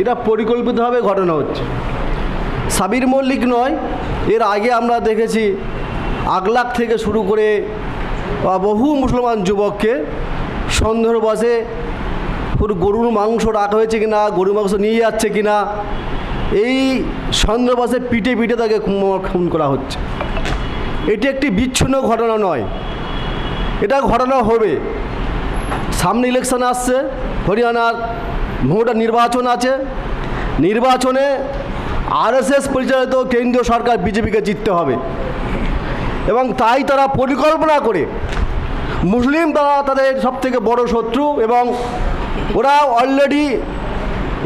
এটা পরিকল্পিতভাবে ঘটনা হচ্ছে। সাবির মল্লিক নয়, এর আগে আমরা দেখেছি আগলাক থেকে শুরু করে বহু মুসলমান যুবককে সন্দেহের বসে পুরো গরুর মাংস রাখা হয়েছে কিনা, গরুর মাংস নিয়ে যাচ্ছে কিনা, এই সন্দেহ বসে পিটে পিটে তাকে খুন করা হচ্ছে। এটি একটি বিচ্ছিন্ন ঘটনা নয়। এটা ঘটনা হবে। সামনে ইলেকশন আসছে, হরিয়ানার ভোটার নির্বাচন আছে। নির্বাচনে আরএসএস পরিচালিত কেন্দ্রীয় সরকার বিজেপিকে জিততে হবে। এবং তাই তারা পরিকল্পনা করে মুসলিম তারা তাদের সবথেকে বড় শত্রু এবং ওরা অলরেডি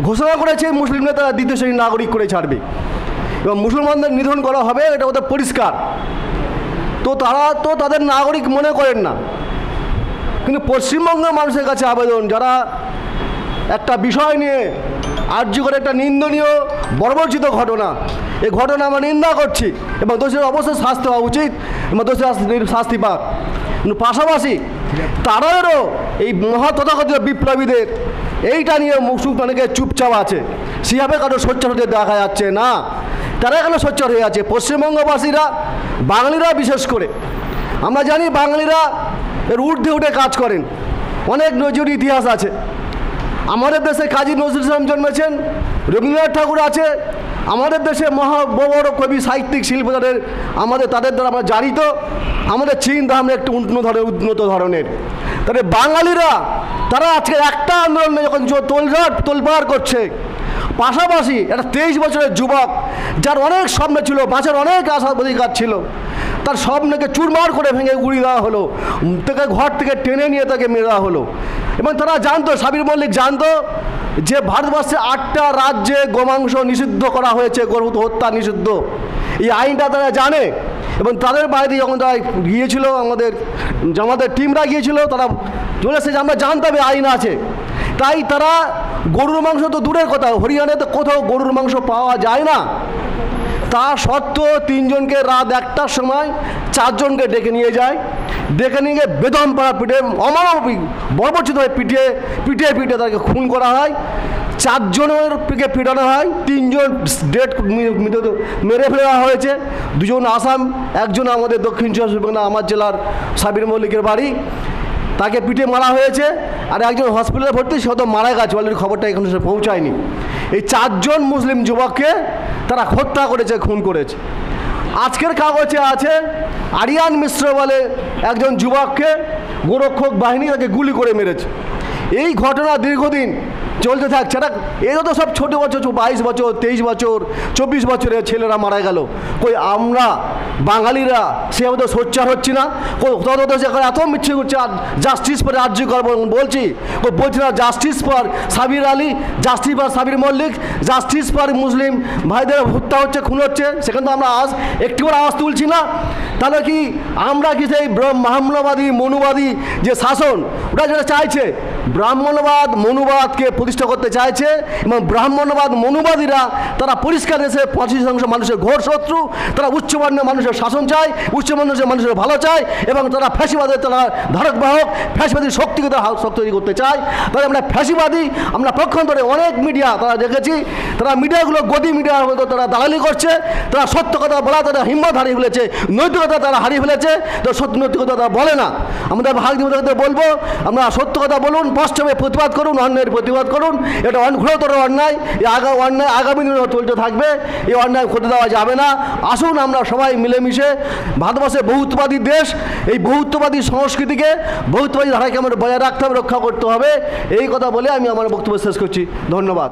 ঘোষণা করেছে মুসলিমরা তারা দ্বিতীয় শ্রেণির নাগরিক করে ছাড়বে। এবং মুসলমানদের নিধন করা হবে, এটা ওদের পরিষ্কার। তো তারা তো তাদের নাগরিক মনে করেন না। কিন্তু পশ্চিমবঙ্গের মানুষের কাছে আবেদন, যারা একটা বিষয় নিয়ে আর্য করে একটা নিন্দনীয় বর্বর্জিত ঘটনা। এই ঘটনা আমরা নিন্দা করছি এবং দোষীর অবশ্যই শাস্তি হওয়া উচিত এবং দোষীর শাস্তি- পাক। কিন্তু পাশাপাশি তারাও এই মহা তথাকথিত বিপ্লবীদের এইটা নিয়ে মুসুক অনেকে চুপচাপ আছে। সেভাবে কারও সোচ্চার হতে দেখা যাচ্ছে না। তারা কেন সোচ্চার হয়ে আছে? পশ্চিমবঙ্গবাসীরা, বাঙালিরা বিশেষ করে। আমরা জানি বাঙালিরা এর ঊর্ধ্বে উঠে কাজ করেন। অনেক নজর ইতিহাস আছে। আমাদের দেশে কাজী নজরুল ইসলাম জন্মেছেন, রবীন্দ্রনাথ ঠাকুর আছে, আমাদের দেশে মহা বড় কবি, সাহিত্যিক শিল্প তাদের আমাদের, তাদের দ্বারা আমরা জানিত, আমাদের চিন্তা আমরা একটু উন্নত ধরনের উন্নত ধরনের। তাহলে বাঙালিরা, তারা আজকে একটা আন্দোলনে যখন তোলঝাট তোলপাড় করছে, পাশাপাশি একটা তেইশ বছরের যুবক, যার অনেক স্বপ্ন ছিল, বাঁচার অনেক আশা, অধিকার ছিল, তার স্বপ্নকে চুরমার করে ভেঙে গুড়িয়ে দেওয়া হলো তাকে ঘর থেকে টেনে নিয়ে তাকে মেরে দেওয়া হলো। এবং তারা জানতো, সাবির মল্লিক জানতো যে ভারতবর্ষে আটটা রাজ্যে গোমাংস নিষিদ্ধ করা হয়েছে গরু হত্যা নিষিদ্ধ। এই আইনটা তারা জানে এবং তাদের বাইরে যখন তারা গিয়েছিল, আমাদের আমাদের টিমরা গিয়েছিল, তারা চলেছে যে আমরা জানতাম আইন আছে। তাই তারা গরুর মাংস তো দূরের কথা, হরিয়ানাতে কোথাও গরুর মাংস পাওয়া যায় না। তা সত্ত্বেও তিনজনকে রাত একটার সময় চারজনকে ডেকে নিয়ে যায়। ডেকে নিয়ে গিয়ে বেদম পাড়া পিঠে, অমানবিক বর্বচিত হয়ে পিটিয়ে পিটিয়ে পিটিয়ে তাকে খুন করা হয়। চারজনের পিকে পিটানো হয়, তিনজন ডেট মেরে ফেলা হয়েছে। দুজন আসাম, একজন আমাদের দক্ষিণ চব্বিশ পরগনা, আমার জেলার সাবির মল্লিকের বাড়ি। তাকে পিঠে মারা হয়েছে আর একজন হসপিটালে ভর্তি, সে তো মারা গেছে অলরেডি খবরটা এখনও সে পৌঁছায়নি। এই চারজন মুসলিম যুবককে তারা হত্যা করেছে, খুন করেছে। আজকের কাগজে আছে, আরিয়ান মিশ্র বলে একজন যুবককে গোরক্ষক বাহিনী তাকে গুলি করে মেরেছে। এই ঘটনা দীর্ঘদিন চলতে থাকছে। এটা এরা তো সব ছোটো বছর, বাইশ বছর, তেইশ বছর, চব্বিশ বছরের ছেলেরা মারা গেল। কই আমরা বাঙালিরা সেভাবে তো সোচ্চার হচ্ছে না। এত মিচ্ছে করছে, আর জাস্টিস পরে রাজ্য করব বলছি ও বলছি না জাস্টিস পর সাবির আলী জাস্টিস পর সাবির মল্লিক জাস্টিস পর মুসলিম ভাইদের হত্যা হচ্ছে, খুন হচ্ছে, সেখানে তো আমরা আজ একটু করে আওয়াজ তুলছি না। তাহলে কি আমরা কি সেই ব্রাহ্মণবাদী মনুবাদী যে শাসন, ওটা যেটা চাইছে? ব্রাহ্মণবাদ মনুবাদকে প্রতিষ্ঠা করতে চাইছে এবং ব্রাহ্মণবাদ মনুবাদীরা তারা পরিষ্কার দেশে পঁচিশ শতাংশ মানুষের ঘোর শত্রু, তারা উচ্চবর্ণের মানুষের শাসন চায় উচ্চ মানুষের ভালো চায় এবং তারা ফ্যাসিবাদের তারা ধারক বাহক, ফ্যাসিবাদী শক্তিকে তারা শক্তি তৈরি করতে চায়। তাই আমরা ফ্যাসিবাদী, আমরা পক্ষান্তরে অনেক মিডিয়া তারা দেখেছি, তারা মিডিয়াগুলো গদি মিডিয়ার মতো তারা দালালি করছে, তারা সত্য কথা বলা, তারা হিম্মত হারিয়ে ফেলেছে, নৈতিকতা তারা হারিয়ে ফেলেছে, তো সত্য নৈতিকতা তারা বলে না। আমাদের ভাগ বলব, আমরা সত্য কথা বলুন স্পষ্টভাবে প্রতিবাদ করুন অন্যায়ের প্রতিবাদ করুন। এটা ঘোরতর অন্যায়। আগা, অন্যায় আগামী দিনে চলতে থাকবে। এই অন্যায় করতে দেওয়া যাবে না। আসুন আমরা সবাই মিলেমিশে ভারতবর্ষে বহুত্ববাদী দেশ, এই বহুত্ববাদী সংস্কৃতিকে, বহুত্ববাদী ধারাকে আমরা বজায় রাখতে হবে, রক্ষা করতে হবে। এই কথা বলে আমি আমার বক্তব্য শেষ করছি। ধন্যবাদ।